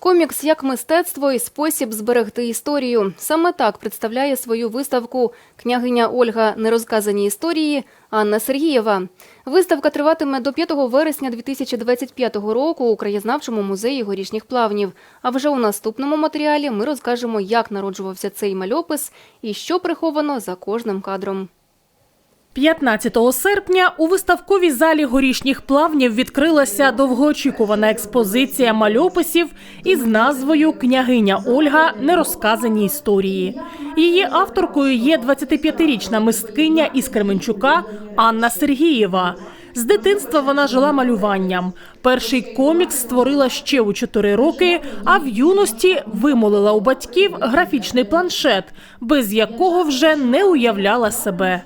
Комікс як мистецтво і спосіб зберегти історію. Саме так представляє свою виставку княгиня Ольга Нерозказані історії Анна Сергієва. Виставка триватиме до 5 вересня 2025 року у краєзнавчому музеї горішніх плавнів. А вже у наступному матеріалі ми розкажемо, як народжувався цей мальопис і що приховано за кожним кадром. 15 серпня у виставковій залі горішніх плавнів відкрилася довгоочікувана експозиція мальописів із назвою Княгиня Ольга Нерозказані історії. Її авторкою є 25-річна мисткиня із Кременчука Анна Сергієва. З дитинства вона жила малюванням. Перший комікс створила ще у 4 роки, а в юності вимолила у батьків графічний планшет, без якого вже не уявляла себе.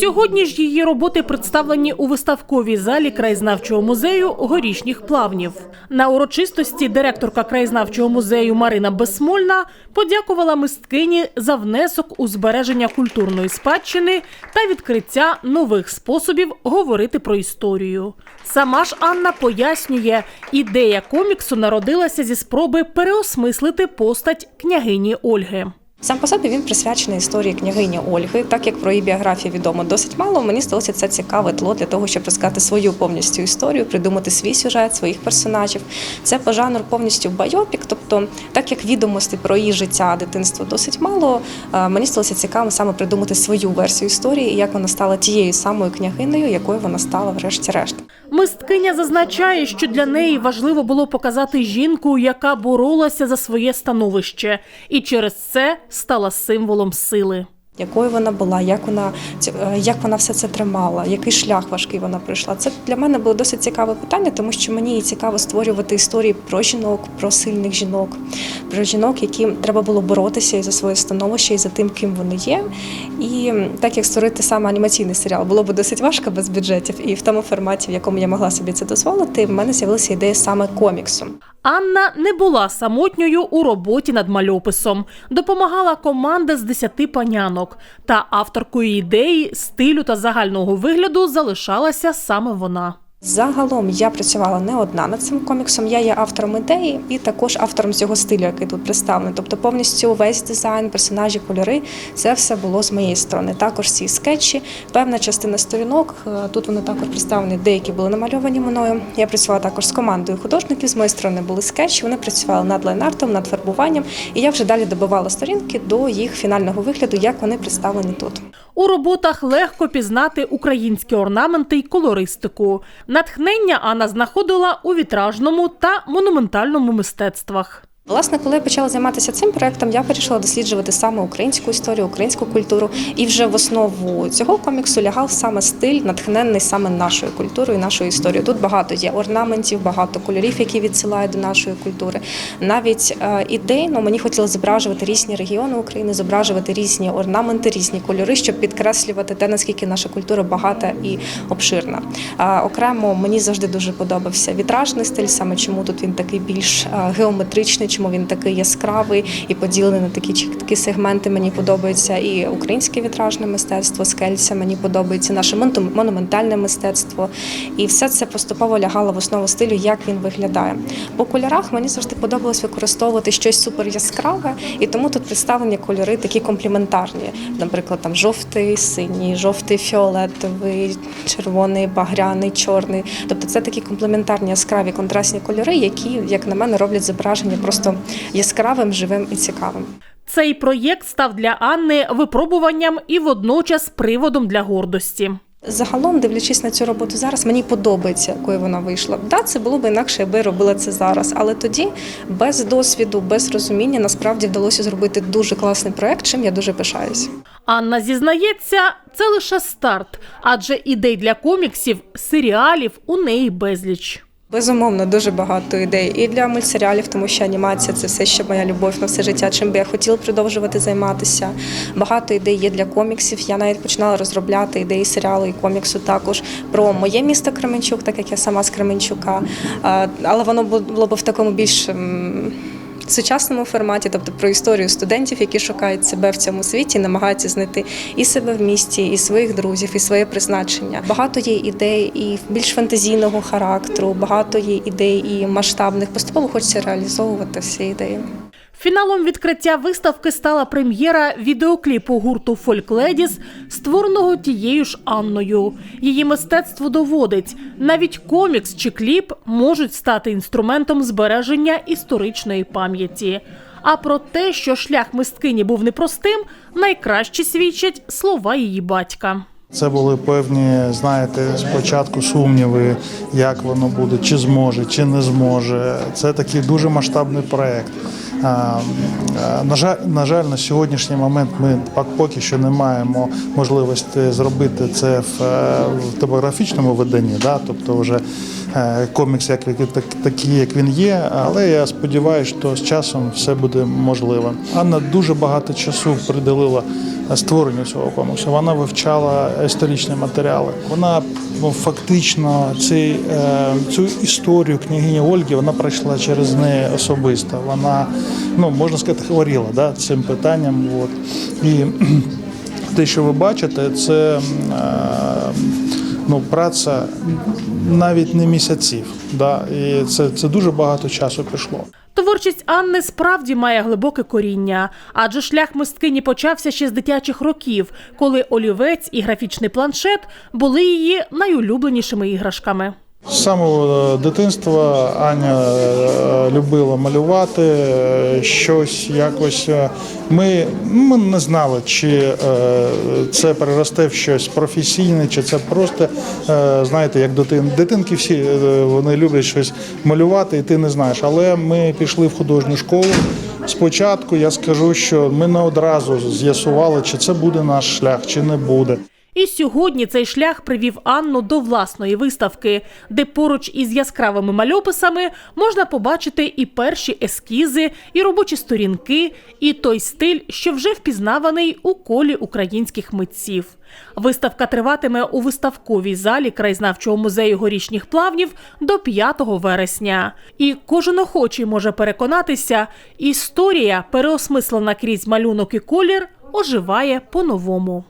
Сьогодні ж її роботи представлені у виставковій залі краєзнавчого музею горішніх плавнів. На урочистості директорка краєзнавчого музею Марина Безсмольна подякувала мисткині за внесок у збереження культурної спадщини та відкриття нових способів говорити про історію. Сама ж Анна пояснює, ідея коміксу народилася зі спроби переосмислити постать княгині Ольги. Сам по собі він присвячений історії княгині Ольги. Так як про її біографію відомо досить мало, мені здалося це цікаве тло для того, щоб розказати свою повністю історію, придумати свій сюжет, своїх персонажів. Це по жанру повністю байопік. Тобто, так як відомостей про її життя, дитинство досить мало, е, мені сталося цікаво саме придумати свою версію історії і як вона стала тією самою княгинею, якою вона стала врешті-решт. Мисткиня зазначає, що для неї важливо було показати жінку, яка боролася за своє становище, і через це стала символом сили. Якою вона була, як вона е, як вона все це тримала, який шлях важкий вона пройшла. Це для мене було досить цікаве питання, тому що мені цікаво створювати історії про жінок, про сильних жінок, про жінок, яким треба було боротися і за своє становище, і за тим, ким вони є. І так як створити саме анімаційний серіал було б досить важко без бюджетів, і в тому форматі, в якому я могла собі це дозволити, в мене з'явилася ідея саме коміксу. Анна не була самотньою у роботі над мальописом. Допомагала команда з десяти панянок. Та авторкою ідеї, стилю та загального вигляду залишалася саме вона. Загалом я працювала не одна над цим коміксом. Я є автором ідеї і також автором цього стилю, який тут представлений. Тобто повністю весь дизайн, персонажі, кольори це все було з моєї сторони. Також ці скетчі, певна частина сторінок. е, Тут вони також представлені, деякі були намальовані мною. Я працювала також з командою художників. З моєї сторони були скетчі. Вони працювали над лайнартом, над фарбуванням. І я вже далі добивала сторінки до їх фінального вигляду, як вони представлені тут. У роботах легко пізнати українські орнаменти й колористику. Натхнення Анна знаходила у вітражному та монументальному мистецтвах. Власне, коли я почала займатися цим проектом, я вирішила досліджувати саме українську історію, українську культуру. І вже в основу цього коміксу лягав саме стиль, натхненний саме нашою культурою, нашою історією. Тут багато є орнаментів, багато кольорів, які відсилають до нашої культури. Навіть е, ідейно мені хотілося зображувати різні регіони України, зображувати різні орнаменти, різні кольори, щоб підкреслювати те, наскільки наша культура багата і обширна. А, окремо мені завжди дуже подобався вітражний стиль, саме чому тут він такий більш е, геометричний, чому він такий яскравий і поділений на такі чіткі сегменти. Мені подобається і українське вітражне мистецтво, скельця. Мені подобається наше монументальне мистецтво. І все це поступово лягало в основу стилю, як він виглядає. По кольорах мені завжди подобалось використовувати щось супер яскраве, і тому тут представлені кольори такі компліментарні. Наприклад, там жовтий, синій, жовтий, фіолетовий, червоний, багряний, чорний. Тобто це такі комплементарні яскраві контрастні кольори, які, як на мене, роблять зображення просто яскравим, живим і цікавим. Цей проєкт став для Анни випробуванням і водночас приводом для гордості. Загалом, дивлячись на цю роботу зараз, мені подобається, якою вона вийшла. Да, це було б інакше, якби я робила це зараз. Але тоді, без досвіду, без розуміння, насправді вдалося зробити дуже класний проект, чим я дуже пишаюсь. Анна зізнається, це лише старт, адже ідей для коміксів, серіалів у неї безліч. Безумовно, дуже багато ідей і для мультсеріалів, тому що анімація це все ще моя любов на все життя. Чим би я хотіла продовжувати займатися. Багато ідей є для коміксів. Я навіть починала розробляти ідеї серіалу і коміксу також про моє місто Кременчук, так як я сама з Кременчука. Але воно було б в такому більш м, сучасному форматі, тобто про історію студентів, які шукають себе в цьому світі, намагаються знайти і себе в місті, і своїх друзів, і своє призначення. Багато є ідей і більш фантазійного характеру, багато є ідей і масштабних. Поступово хочеться реалізовувати всі ідеї. Фіналом відкриття виставки стала прем'єра відеокліпу гурту Фолькледіс, створеного тією ж Анною. Її мистецтво доводить, навіть комікс чи кліп можуть стати інструментом збереження історичної пам'яті. А про те, що шлях мисткині був непростим, найкраще свідчать слова її батька. Це були певні, знаєте, спочатку сумніви, як воно буде, чи зможе, чи не зможе. Це такий дуже масштабний проект. А, На жаль, на жаль, на сьогоднішній момент ми поки що не маємо можливості зробити це в, е, в топографічному виданні, да? тобто вже е, комікс, як так- такий, як він є. Але я сподіваюся, що з часом все буде можливо. Анна дуже багато часу приділила створенню цього коміксу. Вона вивчала історичні матеріали. Вона фактично цей, е, цю історію княгині Ольги вона пройшла через неї особисто. Вона, ну можна сказати, хворіла да, цим питанням. От. І те, що ви бачите, це е, ну, праця навіть не місяців. Да, і це, це дуже багато часу пішло. Творчість Анни справді має глибоке коріння, адже шлях мисткині почався ще з дитячих років, коли олівець і графічний планшет були її найулюбленішими іграшками. З самого е, дитинства Аня е, любила малювати е, щось якось. Ми, ми не знали, чи це переросте в щось професійне, чи це просто, знаєте, як дитин. Дитинки всі вони люблять щось малювати, і ти не знаєш. Але ми пішли в художню школу. Спочатку я скажу, що ми не одразу з'ясували, чи це буде наш шлях, чи не буде. І сьогодні цей шлях привів Анну до власної виставки, де поруч із яскравими мальописами можна побачити і перші ескізи, і робочі сторінки, і той стиль, що вже впізнаваний у колі українських митців. Виставка триватиме у виставковій залі краєзнавчого музею горішніх плавнів до 5 вересня. І кожен охочий може переконатися, історія, переосмислена крізь малюнок і колір, оживає по-новому.